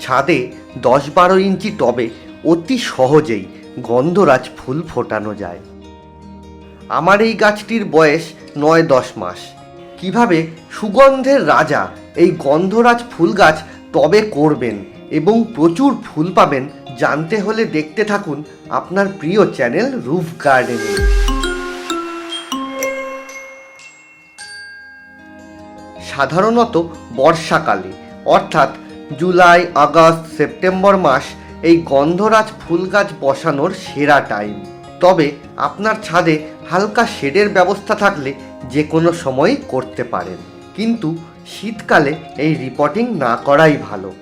ছাদে দশ বারো ইঞ্চি টবে অতি সহজেই গন্ধরাজ ফুল ফোটানো যায়। আমার এই গাছটির বয়স নয় দশ মাস। কীভাবে সুগন্ধের রাজা এই গন্ধরাজ ফুল গাছ টবে করবেন এবং প্রচুর ফুল পাবেন জানতে হলে দেখতে থাকুন আপনার প্রিয় চ্যানেল রুফ গার্ডেনিং। সাধারণত বর্ষাকালে, অর্থাৎ জুলাই, আগস্ট, সেপ্টেম্বর মাস এই গন্ধরাজ ফুল গাছ বসানোর সেরা টাইম তবে আপনার ছাদে হালকা শেডের ব্যবস্থা থাকলে যে কোনো সময়ই করতে পারেন। কিন্তু শীতকালে এই রিপোর্টিং না করাই ভালো।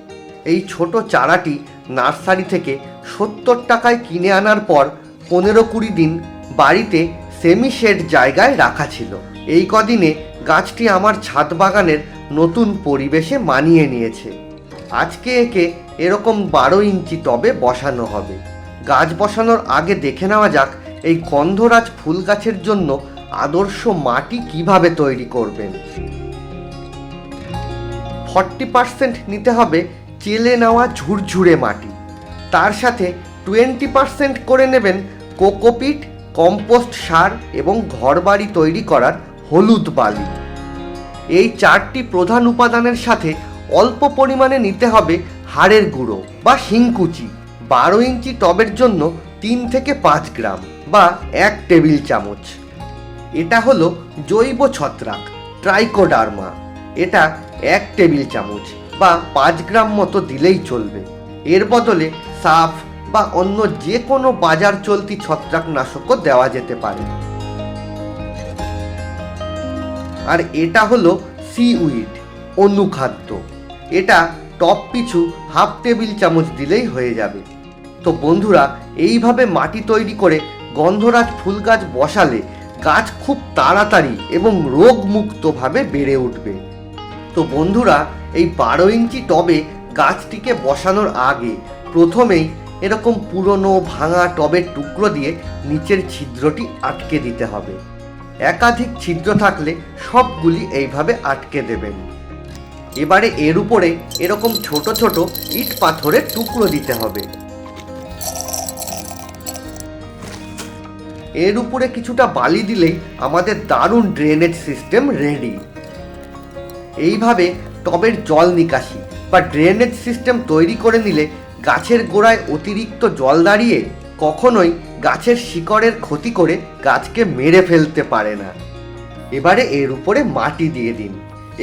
এই ছোট চারাটি নার্সারি থেকে সত্তর টাকায় কিনে আনার পর পনেরো কুড়ি দিন বাড়িতে সেমি শেড জায়গায় রাখা ছিল। এই কদিনে গাছটি আমার ছাদ বাগানের নতুন পরিবেশে মানিয়ে নিয়েছে। আজকে একে এরকম বারো ইঞ্চি টবে বসানো হবে। গাছ বসানোর আগে দেখে নেওয়া যাক এই গন্ধরাজ ফুল গাছের জন্য আদর্শ মাটি কীভাবে তৈরি করবেন। ফর্টি পার্সেন্ট নিতে হবে চেলে নেওয়া ঝুরঝুরে মাটি। তার সাথে টোয়েন্টি পার্সেন্ট করে নেবেন কোকোপিট, কম্পোস্ট সার এবং ঘরবাড়ি তৈরি করার হলুদ বালি। এই চারটি প্রধান উপাদানের সাথে অল্প পরিমাণে নিতে হবে হাড়ের গুঁড়ো বা শিংকুচি। বারো ইঞ্চি টবের জন্য তিন থেকে পাঁচ গ্রাম বা এক টেবিল চামচ। এটা হলো জৈব ছত্রাক, ট্রাইকোডার্মা। এটা এক টেবিল চামচ বা পাঁচ গ্রাম মতো দিলেই চলবে। এর বদলে সাফ বা অন্য যে কোনো বাজার চলতি ছত্রাকনাশকও দেওয়া যেতে পারে। আর এটা হলো সি উইড, অনুখাদ্য। এটা টপ পিছু হাফ টেবিল চামচ দিলেই হয়ে যাবে। তো বন্ধুরা, এইভাবে মাটি তৈরি করে গন্ধরাজ ফুল গাছ বসালে গাছ খুব তাড়াতাড়ি এবং রোগমুক্তভাবে বেড়ে উঠবে। তো বন্ধুরা, এই বারো ইঞ্চি টবে গাছটিকে বসানোর আগে প্রথমেই এরকম পুরনো ভাঙা টবের টুকরো দিয়ে নিচের ছিদ্রটি আটকে দিতে হবে। একাধিক ছিদ্র থাকলে সবগুলি এইভাবে আটকে দেবেন। এবারে এর উপরে এরকম ছোট ছোট ইট পাথরের টুকরো দিতে হবে। এর উপরে কিছুটা বালি দিলেই আমাদের দারুণ ড্রেনেজ সিস্টেম রেডি এইভাবে টবের জল নিকাশি বা ড্রেনেজ সিস্টেম তৈরি করে নিলে গাছের গোড়ায় অতিরিক্ত জল দাঁড়িয়ে কখনোই গাছের শিকড়ের ক্ষতি করে গাছকে মেরে ফেলতে পারে না। এবারে এর উপরে মাটি দিয়ে দিন।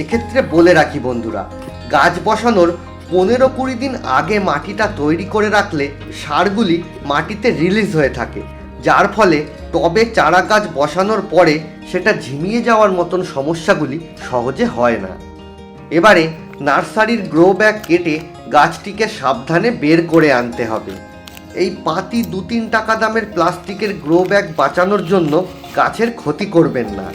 এক্ষেত্রে বলে রাখি বন্ধুরা, গাছ বসানোর পনেরো কুড়ি দিন আগে মাটিটা তৈরি করে রাখলে সারগুলি মাটিতে রিলিজ হয়ে থাকে। যার ফলে টবে চারা গাছ বসানোর পরে সেটা ঝিমিয়ে যাওয়ার মতন সমস্যাগুলি সহজে হয় না। এবারে নার্সারির গ্রো ব্যাগ কেটে গাছটিকে সাবধানে বের করে আনতে হবে। এই পাতি দু তিন টাকা দামের প্লাস্টিকের গ্রো ব্যাগ বাঁচানোর জন্য গাছের ক্ষতি করবেন না।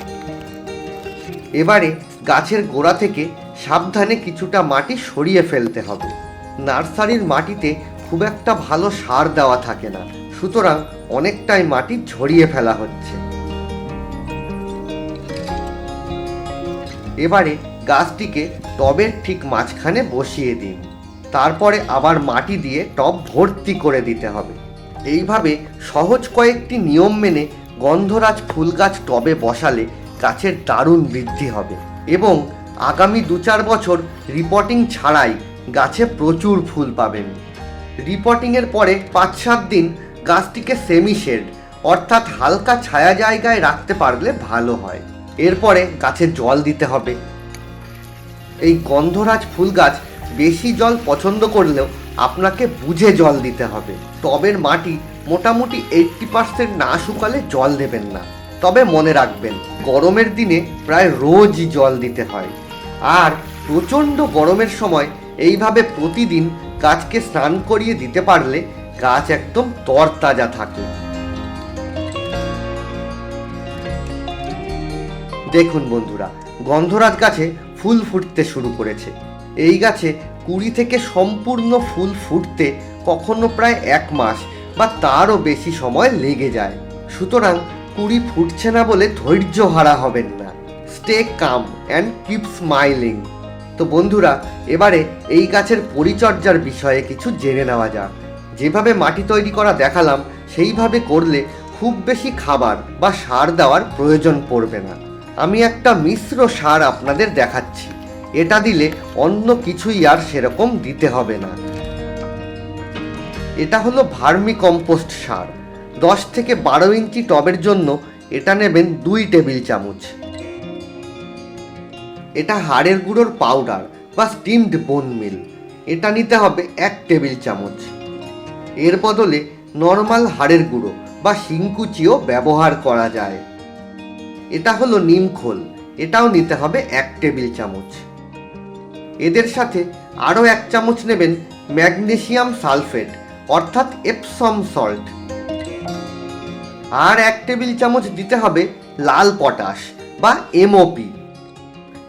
এবারে গাছের গোড়া থেকে সাবধানে কিছুটা মাটি সরিয়ে ফেলতে হবে। নার্সারির মাটিতে খুব একটা ভালো সার দেওয়া থাকে না, সুতরাং অনেকটাই মাটি ঝরিয়ে ফেলা হচ্ছে। এবারে গাছটিকে টবের ঠিক মাঝখানে বসিয়ে দিন। তারপরে আবার মাটি দিয়ে টব ভর্তি করে দিতে হবে। এইভাবে সহজ কয়েকটি নিয়ম মেনে গন্ধরাজ ফুল গাছ টবে বসালে গাছের দারুণ বৃদ্ধি হবে। এবং আগামী দু চার বছর রিপোর্টিং ছাড়াই গাছে প্রচুর ফুল পাবেন। রিপোর্টিংয়ের পরে পাঁচ সাত দিন গাছটিকে সেমি শেড অর্থাৎ হালকা ছায়া জায়গায় রাখতে পারলে ভালো হয়। এরপরে গাছে জল দিতে হবে। এই গন্ধরাজ ফুল গাছ বেশি জল পছন্দ করলেও আপনাকে বুঝে জল দিতে হবে। টবের মাটি মোটামুটি এইট্টি পার্সেন্ট না শুকালে জল দেবেন না। তবে মনে রাখবেন, গরমের দিনে প্রায় রোজই জল দিতে হয়। আর প্রচণ্ড গরমের সময় এইভাবে প্রতিদিন গাছকে স্নান করিয়ে দিতে পারলে গাছ একদম তরতাজা থাকে। দেখুন বন্ধুরা, গন্ধরাজ গাছে ফুল ফুটতে শুরু করেছে। এই গাছে কুড়ি থেকে সম্পূর্ণ ফুল ফুটতে কখনো প্রায় এক মাস বা তারও বেশি সময় লেগে যায়। সুতরাং কুড়ি ফুটছে না বলে ধৈর্য হারা হবেন না। Stay calm and keep smiling তো বন্ধুরা, এবারে এই গাছের পরিচর্যার বিষয়ে কিছু জেনে নেওয়া যাক। যেভাবে মাটি তৈরি করা দেখালাম, সেইভাবে করলে খুব বেশি খাবার বা সার দেওয়ার প্রয়োজন পড়বে না। আমি একটা মিশ্র সার আপনাদের দেখাচ্ছি। এটা দিলে অন্য কিছুই আর সেরকম দিতে হবে না। এটা হলো ভার্মি কম্পোস্ট সার। দশ থেকে বারো ইঞ্চি টবের জন্য এটা নেবেন দুই টেবিল চামচ। এটা হাড়ের গুঁড়োর পাউডার বা স্টিমড বোন মিল এটা নিতে হবে এক টেবিল চামচ। এর বদলে নর্মাল হাড়ের গুঁড়ো বা শিংকুচিও ব্যবহার করা যায়। এটা হলো নিমখোল এটাও নিতে হবে এক টেবিল চামচ। এদের সাথে আরও এক চামচ নেবেন ম্যাগনেসিয়াম সালফেট, অর্থাৎ এপসম সল্ট আর এক টেবিল চামচ দিতে হবে লাল পটাশ বা এমওপি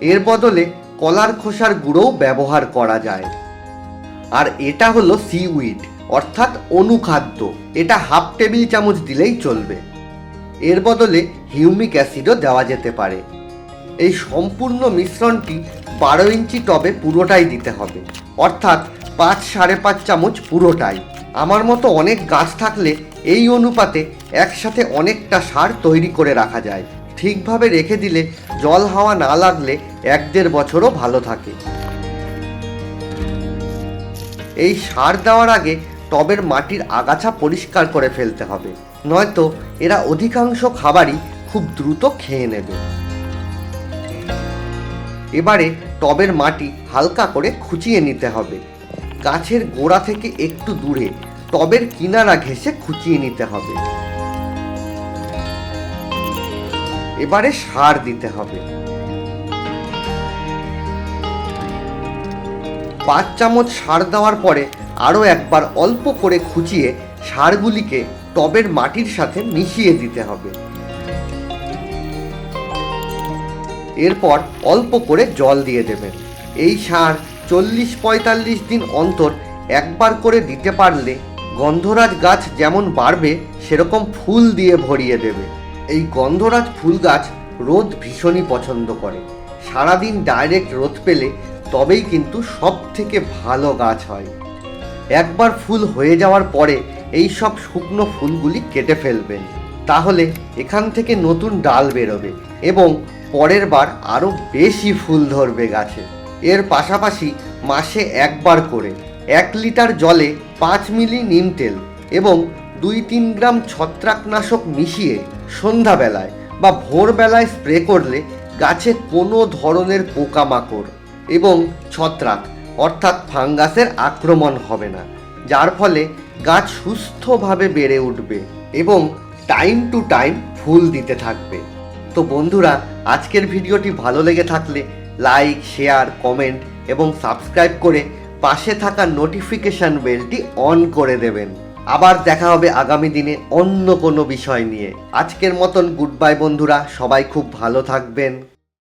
এর বদলে কলার খোসার গুঁড়োও ব্যবহার করা যায়। আর এটা হলো সিউইড অর্থাৎ অনুখাদ্য। এটা হাফ টেবিল চামচ দিলেই চলবে। এর বদলে হিউমিক অ্যাসিডও দেওয়া যেতে পারে। এই সম্পূর্ণ মিশ্রণটি বারো ইঞ্চি টবে পুরোটাই দিতে হবে। অর্থাৎ পাঁচ সাড়ে পাঁচ চামচ পুরোটাই। আমার মতো অনেক গাছ থাকলে এই অনুপাতে একসাথে অনেকটা সার তৈরি করে রাখা যায়। ঠিকভাবে রেখে দিলে জল হাওয়া না লাগলে এক দেড় বছরও ভালো থাকে। এই সার দেওয়ার আগে টবের মাটির আগাছা পরিষ্কার করে ফেলতে হবে, নয়তো এরা অধিকাংশ খাবারই খুব দ্রুত খেয়ে নেবে। এবারে টবের মাটি হালকা করে খুঁচিয়ে নিতে হবে। গাছের গোড়া থেকে একটু দূরে টবের কিনারা ঘেঁষে খুঁচিয়ে নিতে হবে। এবারে সার দিতে হবে। পাঁচ চামচ সার দেওয়ার পরে আরও একবার অল্প করে খুঁচিয়ে সারগুলিকে টবের মাটির সাথে মিশিয়ে দিতে হবে। এরপর অল্প করে জল দিয়ে দেবেন। এই সার চল্লিশ পঁয়তাল্লিশ দিন অন্তর একবার করে দিতে পারলে গন্ধরাজ গাছ যেমন বাড়বে, সেরকম ফুল দিয়ে ভরিয়ে দেবে। এই গন্ধরাজ ফুল গাছ রোদ ভীষণই পছন্দ করে। সারাদিন ডাইরেক্ট রোদ পেলে তবেই কিন্তু সব থেকে ভালো গাছ হয়। একবার ফুল হয়ে যাওয়ার পরে এই সব শুকনো ফুলগুলি কেটে ফেলবেন। তাহলে এখান থেকে নতুন ডাল বেরোবে এবং পরের বার আরও বেশি ফুল ধরবে গাছে। এর পাশাপাশি মাসে একবার করে এক লিটার জলে পাঁচ মিলি নিম তেল এবং দুই তিন গ্রাম ছত্রাকনাশক মিশিয়ে সন্ধ্যাবেলায় বা ভোরবেলায় স্প্রে করলে গাছে কোনো ধরনের পোকামাকড় এবং ছত্রাক অর্থাৎ ফাঙ্গাসের আক্রমণ হবে না, যার ফলে গাছ সুস্থভাবে বেড়ে উঠবে এবং টাইম টু টাইম ফুল দিতে থাকবে। তো বন্ধুরা, আজকের ভিডিওটি ভালো লেগে থাকলে লাইক, শেয়ার, কমেন্ট এবং সাবস্ক্রাইব করে পাশে থাকা নোটিফিকেশন বেলটি অন করে দেবেন। আবার দেখা হবে আগামী দিনে অন্য কোনো বিষয় নিয়ে। আজকের মতন গুড বাই বন্ধুরা, সবাই খুব ভালো থাকবেন।